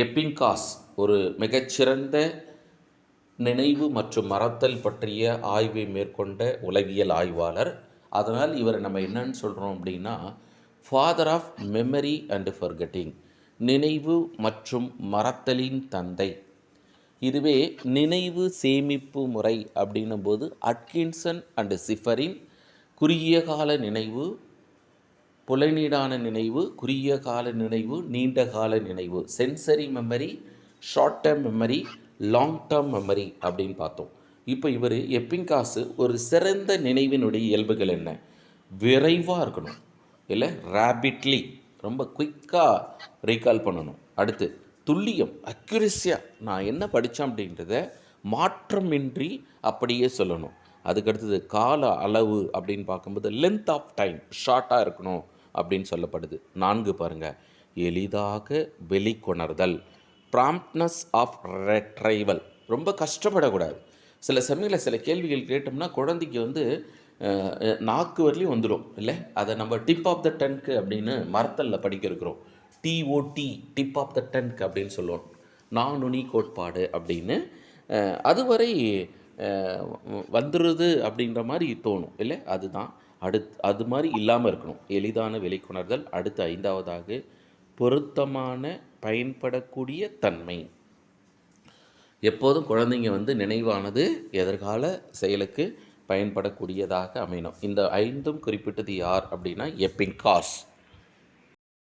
எப்பிங்காஸ் ஒரு மிகச்சிறந்த நினைவு மற்றும் மறத்தல் பற்றிய ஆய்வை மேற்கொண்ட உலகியல் ஆய்வாளர். அதனால் இவரை நம்ம என்னன்னு சொல்கிறோம் அப்படின்னா father of memory and forgetting நினைவு மற்றும் மறத்தலின் தந்தை. இதுவே நினைவு சேமிப்பு முறை அப்படின்னும் போது அட்கின்சன் அண்டு சிஃபரின் குறுகிய கால நினைவு புலநீடான நினைவு குறுகிய கால நினைவு நீண்ட கால நினைவு sensory memory short term memory long term memory அப்படின்னு பார்த்தோம். இப்போ இவர் எப்பிங்காசு ஒரு சிறந்த நினைவினுடைய இயல்புகள் என்ன? விரைவாக இருக்கணும். இல்லை ரேபிட்லி ரொம்ப குயிக்காக ரீகால் பண்ணணும். அடுத்து துல்லியம் அக்யூரஸியாக நான் என்ன படித்தேன் அப்படின்றத மாற்றமின்றி அப்படியே சொல்லணும். அதுக்கடுத்தது கால அளவு அப்படின்னு பார்க்கும்போது லென்த் ஆஃப் டைம் ஷார்ட்டாக இருக்கணும். அப்படின்னு சொல்லப்படுது. நான்கு பாருங்கள் எளிதாக வெளிக்கொணர்தல். ப்ராம்ப்ட்னஸ் ஆஃப் ரெட்ரைவல் ரொம்ப கஷ்டப்படக்கூடாது. சில சமயங்களில் சில கேள்விகள் கேட்டோம்னா குழந்தைக்கு வந்து நாக்கு வரலையும் வந்துடும் இல்லை? அதை நம்ம டிப் ஆஃப் த டன்க்கு அப்படின்னு மரத்தலில் படிக்க இருக்கிறோம் TOT tip of the tongue அப்படின்னு சொல்லுவோம். நானுனி கோட்பாடு அப்படின்னு அதுவரை வந்துடுது அப்படின்ற மாதிரி தோணும். இல்லை? அதுதான். அடுத் அது மாதிரி இல்லாமல் இருக்கணும். எளிதான வெளிக்கொணர்தல் அடுத்து ஐந்தாவதாக பொருத்தமான பயன்படக்கூடிய தன்மை. எப்போதும் குழந்தைங்க வந்து நினைவானது எதிர்கால செயலுக்கு பயன்படக்கூடியதாக அமையணும். இந்த ஐந்தும் குறிப்பிட்டது யார் அப்படின்னா எப்பின்காஸ்